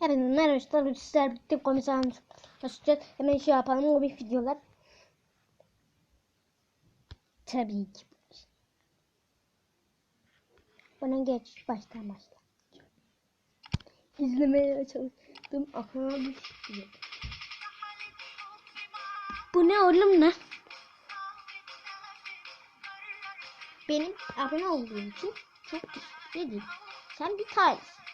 Hepinize merhaba arkadaşlar. Sizler birlikte komiserimiz başlayacağız. Hemen şey yapalım. O bir videolar. Tabii ki. Bana geç. Baştan başla. İzlemeye çalıştım. Aklıma bir şey. Bu ne oğlum ne? Benim abone olduğum için çok teşekkür ederim. Sen bir tanesin.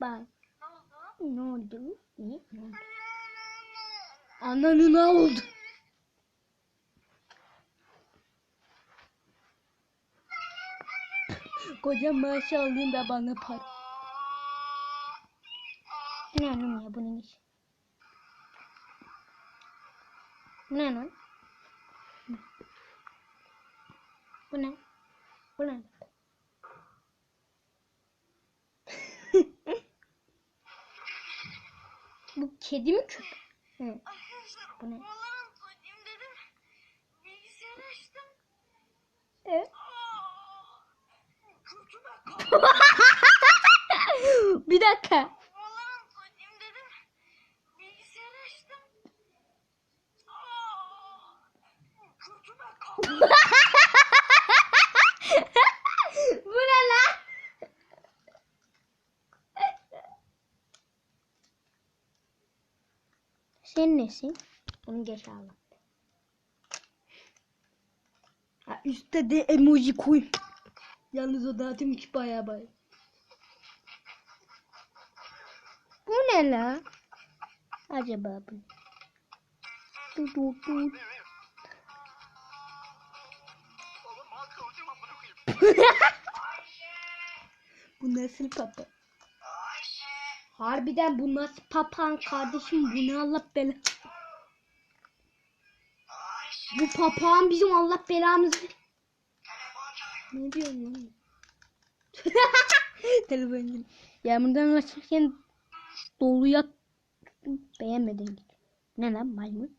Bak. Ne oldu? Ne? Ne oldu? Ne oldu? Koca maaşı aldın da bana para. Ne anlam ya bunun işi? Ne lan? Bu ne? Bu ne? Bu kedi mi köpek? Hı. Arkadaşlar Bu ne? Valorant oynayayım dedim. Bilgisayarı açtım. Evet. Aa, Götüme bir dakika. Dedim. Bilgisayarı açtım. Aa. Bu ne lan? Sen nesin? Onu geç al. Ha, üstte de emoji koy. Yalnız o dağıtımmış baya baya. Bu ne la? Acaba bu? Du du du. bu nasıl papa? Harbiden bu nasıl papağan kardeşim bu ne Allah bela. Bu papağan bizim Allah belamızı. Ne diyorsun lan? Telefon. Yağmurdan kaçarken doluya beğenmedin. Ne lan maymun?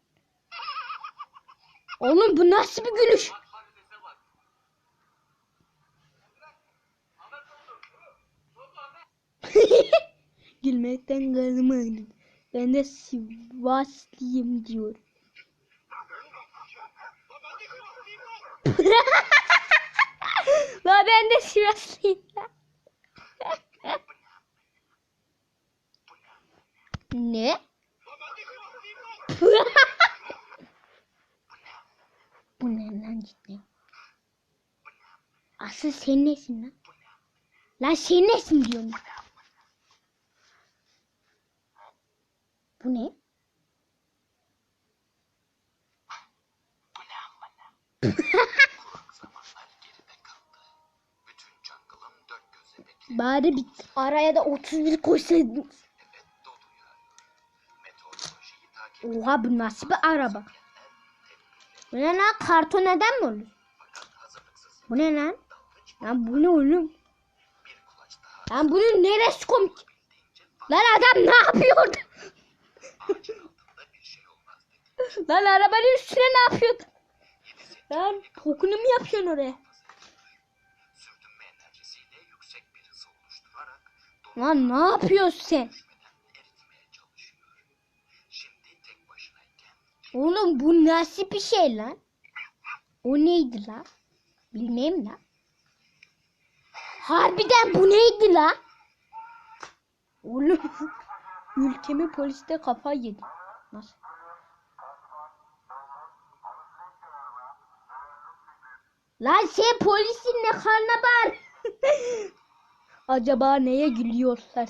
Oğlum bu nasıl bir gülüş? Gülmekten ağrıdı. Ben de Sivaslıyım diyor. La ben de Sivaslıyım. ne? Bu ne lan cidden? Asıl sen nesin lan? Lan sen nesin diyorum. Bu ne? Jungle'ım dört gözle bekle. Bari bir araya da 31 koysaydın. Oha bu nasıl bir araba? Bu ne lan? Karton neden mi olur? Bu ne lan? Lan bu ne oğlum? Lan bunun neresi komik? Lan adam ne yapıyordu? ağacın altında bir şey olmaz dedi. Lan arabanın üstüne ne yapıyordu? Lan kokunu mu yapıyorsun oraya? Lan ne yapıyorsun sen? Oğlum bu nasıl bir şey lan? O neydi lan? Bilmem lan. Harbiden bu neydi lan? Oğlum ülkemi poliste kafa yedi. Nasıl? Lan sen polisin ne karnına bağır. Acaba neye gülüyorlar?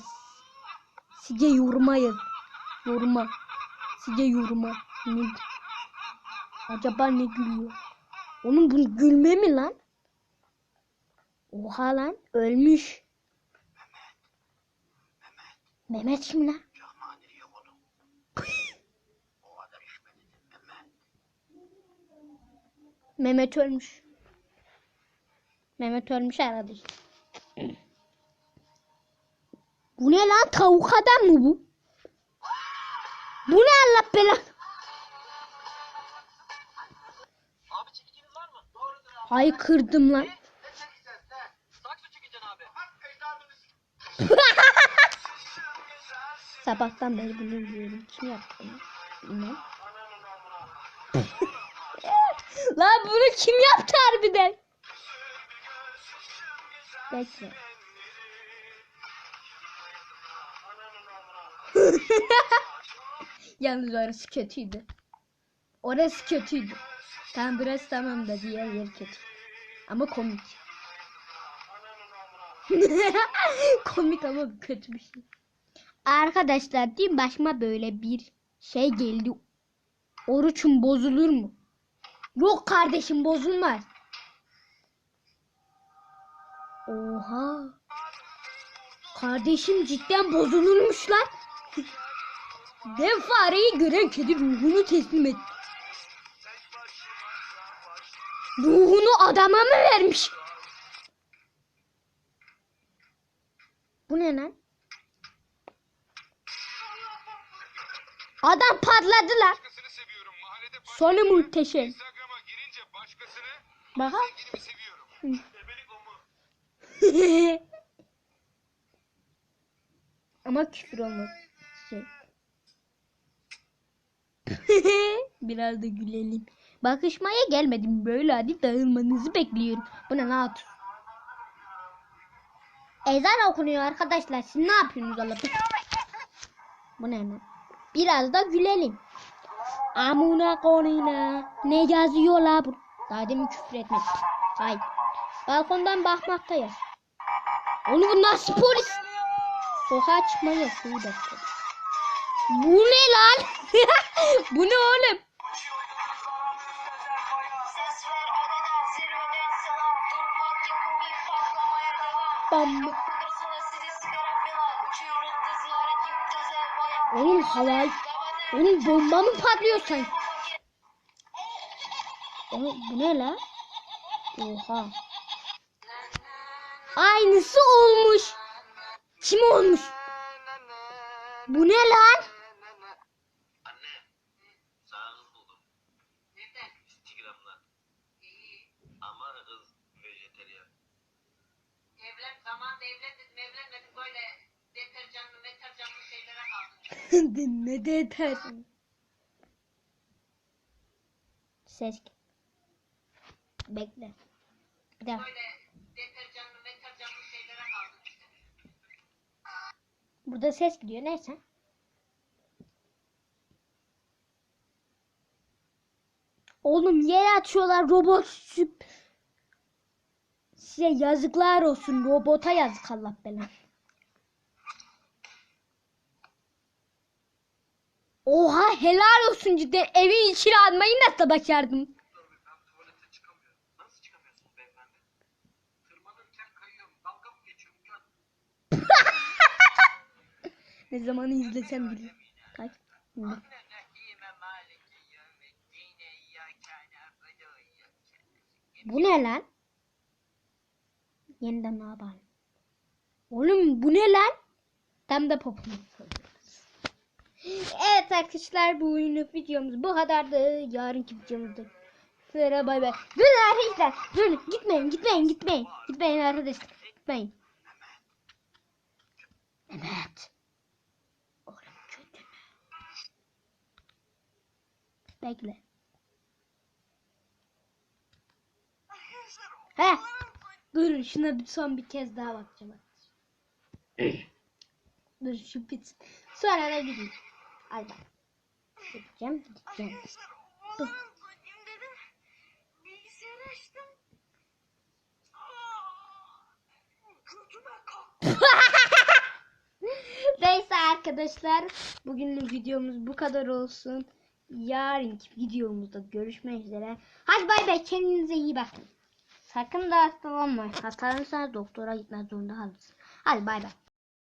Size yoruma yaz. Yoruma. Size yoruma. Ne? Acaba ne gülüyor? Onun bu gülme mi lan? Oha lan ölmüş. Mehmet kim lan? Mehmet ölmüş. Mehmet ölmüş herhalde. Bu ne lan tavuk adam mı bu? Bu ne Allah bela? Hay kırdım lan. Sabahtan beri bunu izliyorum. Kim yaptı bunu? Lan bunu kim yaptı harbiden? Bekle. Yalnız orası kötüydü. Orası kötüydü. Tam burası tamam da diğer yer kötü. Ama komik. komik ama kötü bir şey. Arkadaşlar dün başıma böyle bir şey geldi. Oruçum bozulur mu? Yok kardeşim bozulmaz. Oha. Kardeşim cidden bozulurmuş lan. Dev fareyi gören kedi ruhunu teslim etti. Ruhunu adama mı vermiş? Bu ne lan? Adam patladı lan. Başkasını seviyorum. Mahallede başka Sonu muhteşem. Instagram'a Ama küfür olmaz. Şey. Biraz da gülelim. Bakışmaya gelmedim. Böyle hadi dağılmanızı bekliyorum. Bu ne lan? Ezan okunuyor arkadaşlar. Siz ne yapıyorsunuz Allah'ım? Bu ne? Biraz da gülelim. Amuna konina. Ne yazıyorlar bu? Daha demin küfür etmek. Hayır. Balkondan bakmaktayız. Onu bu nasıl polis? Sokağa çıkma yasağı. Bu ne lan? bu ne oğlum? Bam. Oğlum havai. Oğlum bomba mı patlıyor sanki? Oğlum bu ne lan? Oha. Aynısı olmuş. Kim olmuş? Bu ne lan? Anne. Sana kız buldum. Neden? Instagram'dan. İyi. Burada ses gidiyor. Neyse. Oğlum yere atıyorlar robot süp. Size yazıklar olsun. Robota yazık Allah belanı. Oha helal olsun cidden. Evin içine almayı nasıl başardım? Ne zamanı izlesem bile. Kaç? Bu ne lan? Yeniden ne yapalım? Oğlum bu ne lan? Tam da popüler. Evet arkadaşlar bu oyunu videomuz bu kadardı. Yarınki videomuzda. Sıra bay bay. Durun arkadaşlar. Durun gitmeyin gitmeyin gitmeyin. Gitmeyin arkadaşlar. Gitmeyin. Mehmet. Bekle. He. Durun şuna bir son bir kez daha bakacağım. Dur şu bitsin. Sonra da gideyim. Hadi bak. Gideceğim gideceğim. Dur. Neyse arkadaşlar. Bugünlük videomuz bu kadar olsun. Yarınki videomuzda görüşmek üzere. Hadi bay bay kendinize iyi bakın. Sakın da hastalanmayın. Hastalanırsanız doktora gitmek zorunda kalırsınız. Hadi bay bay.